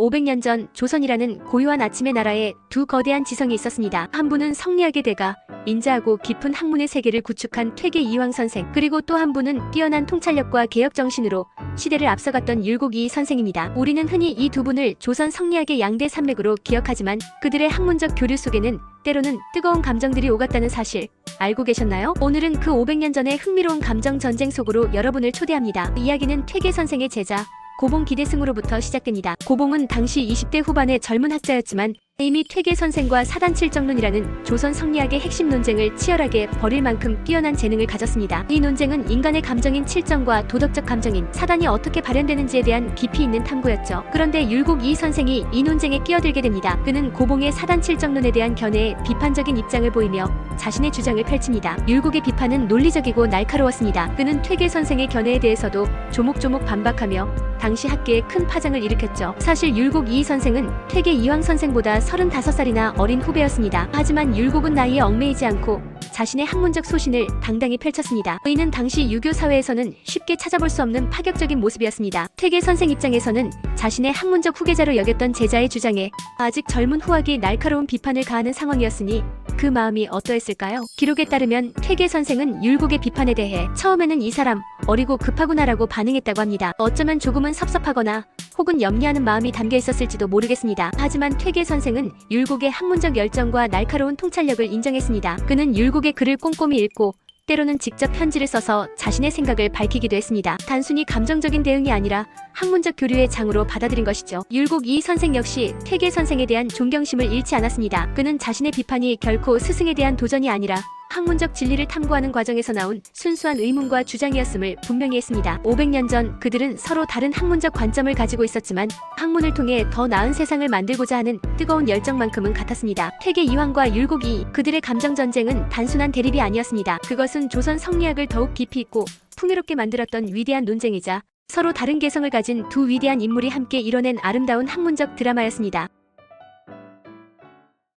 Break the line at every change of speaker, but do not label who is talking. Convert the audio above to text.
500년 전 조선이라는 고요한 아침의 나라에 두 거대한 지성이 있었습니다. 한 분은 성리학의 대가, 인자하고 깊은 학문의 세계를 구축한 퇴계 이황 선생, 그리고 또 한 분은 뛰어난 통찰력과 개혁 정신으로 시대를 앞서갔던 율곡이 선생입니다. 우리는 흔히 이 두 분을 조선 성리학의 양대 산맥으로 기억하지만 그들의 학문적 교류 속에는 때로는 뜨거운 감정들이 오갔다는 사실 알고 계셨나요? 오늘은 그 500년 전의 흥미로운 감정 전쟁 속으로 여러분을 초대합니다. 이야기는 퇴계 선생의 제자 고봉 기대승으로부터 시작됩니다. 고봉은 당시 20대 후반의 젊은 학자였지만 이미 퇴계 선생과 사단 칠정론이라는 조선 성리학의 핵심 논쟁을 치열하게 벌일 만큼 뛰어난 재능을 가졌습니다. 이 논쟁은 인간의 감정인 칠정과 도덕적 감정인 사단이 어떻게 발현되는지에 대한 깊이 있는 탐구였죠. 그런데 율곡 이 선생이 이 논쟁에 끼어들게 됩니다. 그는 고봉의 사단 칠정론에 대한 견해에 비판적인 입장을 보이며 자신의 주장을 펼칩니다. 율곡의 비판은 논리적이고 날카로웠습니다. 그는 퇴계 선생의 견해에 대해서도 조목조목 반박하며 당시 학계에 큰 파장을 일으켰죠. 사실 율곡 이 선생은 퇴계 이황 선생보다 35살이나 어린 후배였습니다. 하지만 율곡은 나이에 얽매이지 않고 자신의 학문적 소신을 당당히 펼쳤습니다. 이는 당시 유교 사회에서는 쉽게 찾아볼 수 없는 파격적인 모습이었습니다. 퇴계 선생 입장에서는 자신의 학문적 후계자로 여겼던 제자의 주장에 아직 젊은 후학이 날카로운 비판을 가하는 상황이었으니 그 마음이 어떠했을까요? 기록에 따르면 퇴계 선생은 율곡의 비판에 대해 처음에는 이 사람 어리고 급하구나라고 반응했다고 합니다. 어쩌면 조금은 섭섭하거나 혹은 염려하는 마음이 담겨 있었을지도 모르겠습니다. 하지만 퇴계 선생은 율곡의 학문적 열정과 날카로운 통찰력을 인정했습니다. 그는 율곡의 글을 꼼꼼히 읽고 때로는 직접 편지를 써서 자신의 생각을 밝히기도 했습니다. 단순히 감정적인 대응이 아니라 학문적 교류의 장으로 받아들인 것이죠. 율곡 이 선생 역시 퇴계 선생에 대한 존경심을 잃지 않았습니다. 그는 자신의 비판이 결코 스승에 대한 도전이 아니라 학문적 진리를 탐구하는 과정에서 나온 순수한 의문과 주장이었음을 분명히 했습니다. 500년 전 그들은 서로 다른 학문적 관점을 가지고 있었지만 학문을 통해 더 나은 세상을 만들고자 하는 뜨거운 열정만큼은 같았습니다. 퇴계 이황과 율곡이 그들의 감정 전쟁은 단순한 대립이 아니었습니다. 그것은 조선 성리학을 더욱 깊이 있고 풍요롭게 만들었던 위대한 논쟁이자 서로 다른 개성을 가진 두 위대한 인물이 함께 이뤄낸 아름다운 학문적 드라마였습니다.